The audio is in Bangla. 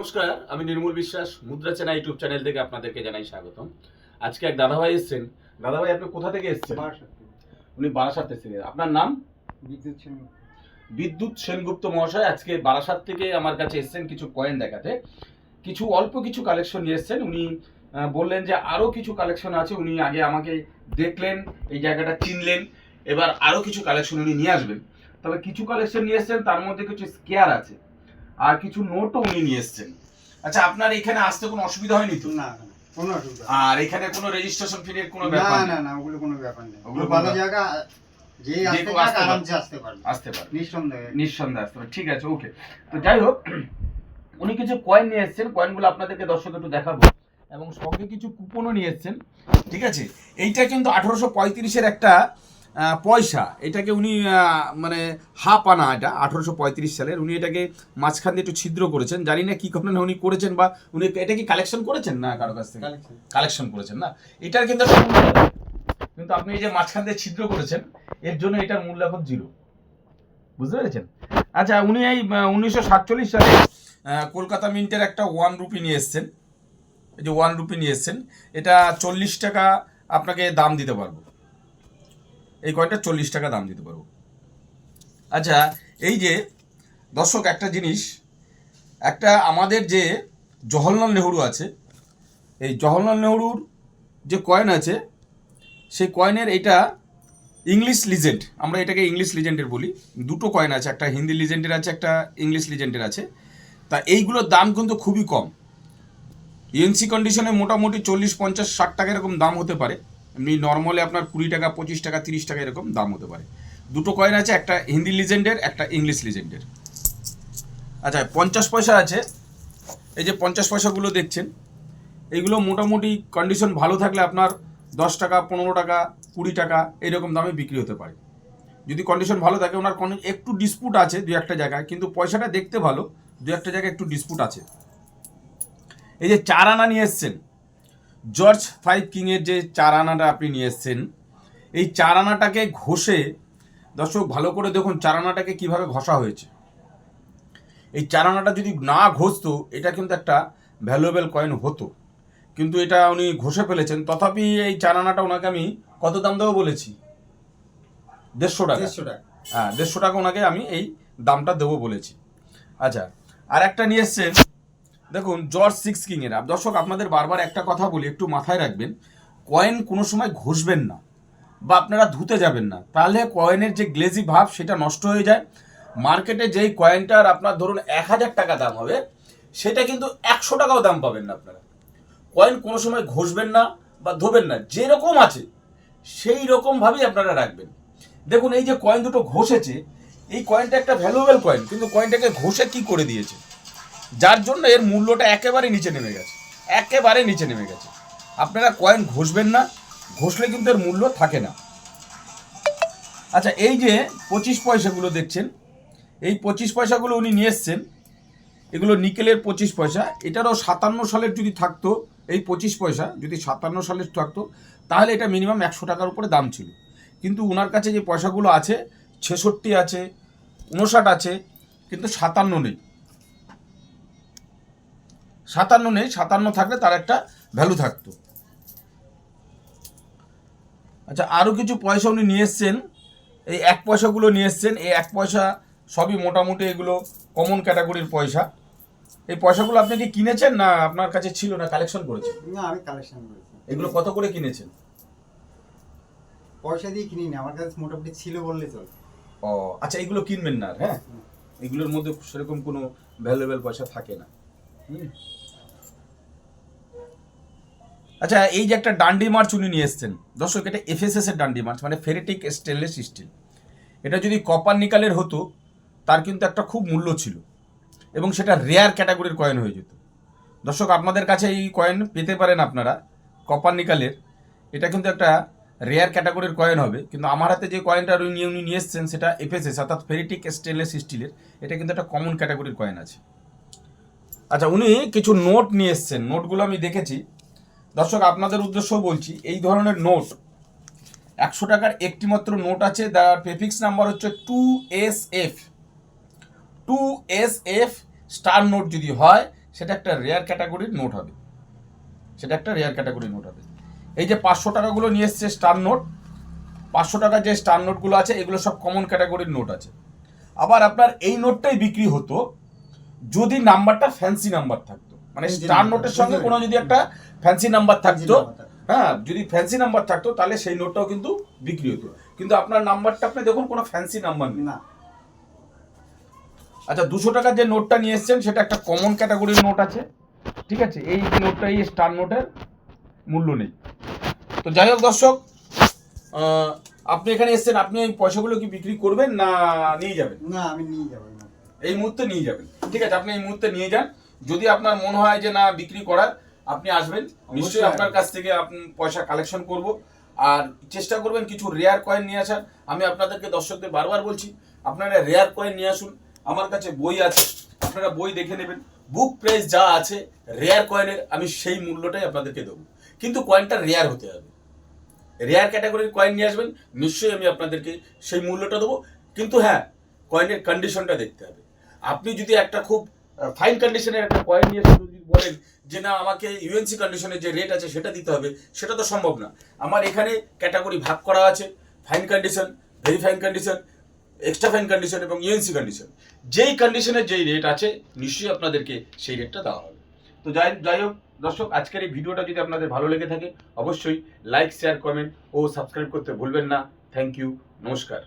নমস্কার আমি নির্মল বিশ্বাস মুদ্রা চেনা ইউটিউব চ্যানেল থেকে আপনাদেরকে জানাই স্বাগতম। আজকে এক দাদাভাই এসেছেন। দাদাভাই আপনি কোথা থেকে এসেছেন? উনি বারাসাত থেকে আপনার নাম? বিদ্যুৎ বিদ্যুৎ সেনগুপ্ত মহাশয় আজকে বারাসাত থেকে আমার কাছে এসেছেন কিছু কয়েন দেখাতে। কিছু অল্প কিছু কালেকশন নিয়ে এসেছেন। উনি বললেন যে আরও কিছু কালেকশন আছে। উনি আগে আমাকে দেখলেন এই জায়গাটা চিনলেন। এবার আরও কিছু কালেকশন উনি নিয়ে আসবেন। তবে কিছু কালেকশন নিয়ে এসেছেন তার মধ্যে কিছু স্কেয়ার আছে। আর কিছু নোটও উনি নিয়ে এসেছেন। আচ্ছা আপনার এখানে আসতে কোনো অসুবিধা হয়নি তো? না কোনো অসুবিধা আর এখানে কোনো রেজিস্ট্রেশন ফিনের কোনো ব্যাপার না। না ওগুলো কোনো ব্যাপার নেই। ওগুলো ভালো জায়গা যে যে আসতে কেউ চায় আসতে পারে। আরামসে আসতে পারবে। আসতে পারে নিঃসন্দেহে। নিঃসন্দেহে আসতে পারে ঠিক আছে ওকে তো যাই হোক উনি কিছু কয়েন নিয়ে এসেছেন। কয়েনগুলো আপনাদেরকে দর্শক একটু দেখাবো। এবং সঙ্গে কিছু কুপনও নিয়ে এসেছেন। ঠিক আছে? এইটা কিন্তু আঠারোশো পঁয়ত্রিশের একটা পয়সা। এটাকে উনি মানে হাফ আনা এটা আঠারোশো পঁয়ত্রিশ সালের। উনি এটাকে মাঝখান দিয়ে একটু ছিদ্র করেছেন। জানি না কি ঘটনা উনি করেছেন বা উনি এটা কি কালেকশন করেছেন না কারও কাছ থেকে? কালেকশন করেছেন না। এটার কিন্তু। কিন্তু আপনি এই যে মাঝখান দিয়ে ছিদ্র করেছেন এর জন্য এটার মূল্য এখন জিরো বুঝতে পেরেছেন? আচ্ছা উনি এই উনিশশো সাতচল্লিশ সালে কলকাতা মিন্টের একটা ওয়ান রুপি নিয়ে এসছেন। এই যে ওয়ান রুপি নিয়ে এসছেন। এটা চল্লিশ টাকা আপনাকে দাম দিতে পারব। এই কয়টা চল্লিশ টাকা দাম দিতে পারব। আচ্ছা এই যে, দর্শক, একটা জিনিস, একটা আমাদের যে জওহরলাল নেহরু আছে, এই জওহরলাল নেহরুর যে কয়েন আছে, সেই কয়েনের এটা ইংলিশ লিজেন্ড আমরা এটাকে ইংলিশ লিজেন্ডের বলি। দুটো কয়েন আছে, একটা হিন্দি লিজেন্ডের আছে, একটা ইংলিশ লিজেন্ডের আছে। তা এইগুলোর দাম কিন্তু খুবই কম। ইএনসি কন্ডিশনে মোটামুটি চল্লিশ, পঞ্চাশ, ষাট টাকা এরকম দাম হতে পারে। এমনি নর্মালি আপনার কুড়ি টাকা, পঁচিশ টাকা, তিরিশ টাকা এরকম দাম হতে পারে। দুটো কয়েন আছে, একটা হিন্দি লিজেন্ডের একটা ইংলিশ লিজেন্ডের আচ্ছা পঞ্চাশ পয়সা আছে। এই যে পঞ্চাশ পয়সাগুলো দেখছেন এইগুলো মোটামুটি কন্ডিশন ভালো থাকলে আপনার দশ টাকা, পনেরো টাকা, কুড়ি টাকা এরকম দামে বিক্রি হতে পারে। যদি কন্ডিশন ভালো থাকে, ওনার একটু ডিসপুট আছে দু একটা জায়গায়, কিন্তু পয়সাটা দেখতে ভালো, দু একটা জায়গায় একটু ডিসপুট আছে। এই যে চার আনা নিয়ে এসছেন জর্জ ফাইভ কিংয়ের যে চার আনাটা আপনি নিয়ে এসছেন এই চার আনাটাকে ঘষে দর্শক ভালো করে দেখুন চার আনাটাকে কীভাবে ঘষা হয়েছে। এই চার আনাটা যদি না ঘষতো এটা কিন্তু একটা ভ্যালুয়েবল কয়েন হতো। কিন্তু এটা উনি ঘষে ফেলেছেন তথাপি এই চার আনাটা ওনাকে আমি কত দাম দেবো বলেছি? দেড়শো টাকা। দেড়শো টাকা। হ্যাঁ দেড়শো টাকা ওনাকে আমি এই দামটা দেবো বলেছি। আচ্ছা আর একটা নিয়ে এসছেন দেখুন জর্জ সিক্স কিংয়ের দর্শক, আপনাদের বারবার একটা কথা বলি, একটু মাথায় রাখবেন। কয়েন কোনো সময় ঘষবেন না বা আপনারা ধুতে যাবেন না। তাহলে কয়েনের যে গ্লেজি ভাব, সেটা নষ্ট হয়ে যায়। মার্কেটে যেই কয়েনটার আপনার ধরুন এক হাজার টাকা দাম হবে, সেটা কিন্তু একশো টাকাও দাম পাবেন না আপনারা। কয়েন কোনো সময় ঘষবেন না বা ধোবেন না, যেরকম আছে, সেই রকমভাবেই আপনারা রাখবেন। দেখুন, এই যে কয়েন দুটো ঘষেছে, এই কয়েনটা একটা ভ্যালুয়েবল কয়েন কিন্তু কয়েনটাকে ঘষে কি করে দিয়েছে? যার জন্য এর মূল্যটা একেবারে নিচে নেমে গেছে। একেবারে নিচে নেমে গেছে। আপনারা কয়েন ঘষবেন না, ঘষলে কিন্তু এর মূল্য থাকে না। আচ্ছা এই যে পঁচিশ পয়সাগুলো দেখছেন, এই পঁচিশ পয়সাগুলো উনি নিয়ে এসছেন, এগুলো নিকেলের পঁচিশ পয়সা, এটারও সাতান্ন সালের যদি থাকতো, এই পঁচিশ পয়সা যদি সাতান্ন সালের থাকতো, তাহলে এটা মিনিমাম একশো টাকার উপরে দাম ছিল। কিন্তু ওনার কাছে যে পয়সাগুলো আছে, ছেষট্টি আছে উনষাট আছে, কিন্তু সাতান্ন নেই। সাতান্ন নেই সাতান্ন থাকলে তার একটা ভ্যালু থাকতো। আচ্ছা আরও কিছু পয়সা উনি নিয়ে এসছেন। এই এক পয়সাগুলো নিয়ে এসছেন এই এক পয়সা সবই মোটামুটি এগুলো কমন ক্যাটাগরির পয়সা। এই পয়সাগুলো আপনি কি কিনেছেন না আপনার কাছে ছিল না কালেকশন করেছেন? না আমি কালেকশন করেছি। এগুলো কত করে কিনেছেন? পয়সা দিয়ে কিনি না আমার কাছে মোটামুটি ছিল বললে চল। ও আচ্ছা এগুলো কিনবেন না হ্যাঁ? এগুলোর মধ্যে সেরকম কোনো ভ্যালুয়েবল পয়সা থাকে না। আচ্ছা এই যে একটা ডান্ডি মার্চ উনি নিয়ে এসছেন, দর্শক, এটা এফএসএস এর ডান্ডি মার্চ মানে ফেরেটিক স্টেনলেস স্টিল। এটা যদি কপার নিকালের হতো, তার কিন্তু একটা খুব মূল্য ছিল এবং সেটা রেয়ার ক্যাটাগরির কয়েন হয়ে যেত। দর্শক, আপনাদের কাছে এই কয়েন পেতে পারেন আপনারা, কপার নিকালের। এটা কিন্তু একটা রেয়ার ক্যাটাগরির কয়েন হবে, কিন্তু আমার হাতে যে কয়েনটা উনি নিয়ে এসছেন, সেটা এফএসএস অর্থাৎ ফেরিটিক স্টেনলেস স্টিলের, এটা কিন্তু একটা কমন ক্যাটাগরির কয়েন আছে। আচ্ছা উনি কিছু নোট নিয়ে এসছেন। নোটগুলো আমি দেখেছি। দর্শক, আপনাদের উদ্দেশ্য বলছি, এই ধরনের নোট একশো টাকার একটি মাত্র নোট আছে যার প্রেফিক্স নাম্বার হচ্ছে two S F two S F star note যদি হয়, সেটা একটা রেয়ার ক্যাটাগরির নোট হবে। সেটা একটা রেয়ার ক্যাটাগরির নোট হবে। এই যে পাঁচশো টাকাগুলো নিয়ে এসছে স্টার নোট পাঁচশো টাকার যে স্টার নোটগুলো আছে, এগুলো সব কমন ক্যাটাগরির নোট আছে। আবার আপনার এই নোটটাই বিক্রি হতো যদি নাম্বারটা ফ্যান্সি নাম্বার থাকতো। মানে স্টার নোটের সঙ্গে কোনো যদি একটা ফ্যান্সি নাম্বার থাকতো। হ্যাঁ যদি ফ্যান্সি নাম্বার থাকতো তাহলে সেই নোটটাও কিন্তু বিক্রি হতো। কিন্তু আপনার নাম্বারটা আপনি দেখুন কোনো ফ্যান্সি নাম্বার নেই। না। আচ্ছা দুশো টাকার যে নোটটা নিয়ে এসছেন সেটা একটা কমন ক্যাটাগরির নোট আছে। ঠিক আছে? এই নোটটা এই স্টার নোটের মূল্য নেই। তো যাই হোক দর্শক আপনি এখানে এসছেন আপনি এই পয়সাগুলো কি বিক্রি করবেন না নিয়ে যাবেন? না আমি নিয়ে যাব এই মুহূর্তে নিয়ে যাবেন। ঠিক আছে আপনি এই মুহূর্তে নিয়ে যান। যদি আপনার মনে হয় যে না বিক্রি করার আপনি আসবেন। নিশ্চয়ই আপনার কাছ থেকে আপনি পয়সা কালেকশন করব। আর চেষ্টা করবেন কিছু রেয়ার কয়েন নিয়ে আসার। আমি আপনাদেরকে দর্শকদের বারবার বলছি আপনারা রেয়ার কয়েন নিয়ে আসুন। আমার কাছে বই আছে আপনারা বই দেখে নেবেন। বুক প্রাইস যা আছে রেয়ার কয়েনের আমি সেই মূল্যটাই আপনাদেরকে দেবো। কিন্তু কয়েনটা রেয়ার হতে হবে। রেয়ার ক্যাটাগরির কয়েন নিয়ে আসবেন নিশ্চয়ই আমি আপনাদেরকে সেই মূল্যটা দেবো। কিন্তু হ্যাঁ কয়েনের কন্ডিশনটা দেখতে হবে। আপনি যদি একটা খুব ফাইন কন্ডিশনের একটা কয়েন নিয়ে যদি বলেন যে না, আমাকে ইউএনসি কন্ডিশনের যে রেট আছে সেটা দিতে হবে, সেটা তো সম্ভব না। আমার এখানে ক্যাটাগরি ভাগ করা আছে fine condition very fine condition extra fine condition এবং ইউএনসি কন্ডিশন যেই কন্ডিশনের যেই রেট আছে, নিশ্চয়ই আপনাদেরকে সেই রেটটা দেওয়া হবে। তো যাই যাই হোক, দর্শক, আজকের এই ভিডিওটা যদি আপনাদের ভালো লেগে থাকে, অবশ্যই লাইক শেয়ার কমেন্ট ও সাবস্ক্রাইব করতে ভুলবেন না। থ্যাংক ইউ নমস্কার।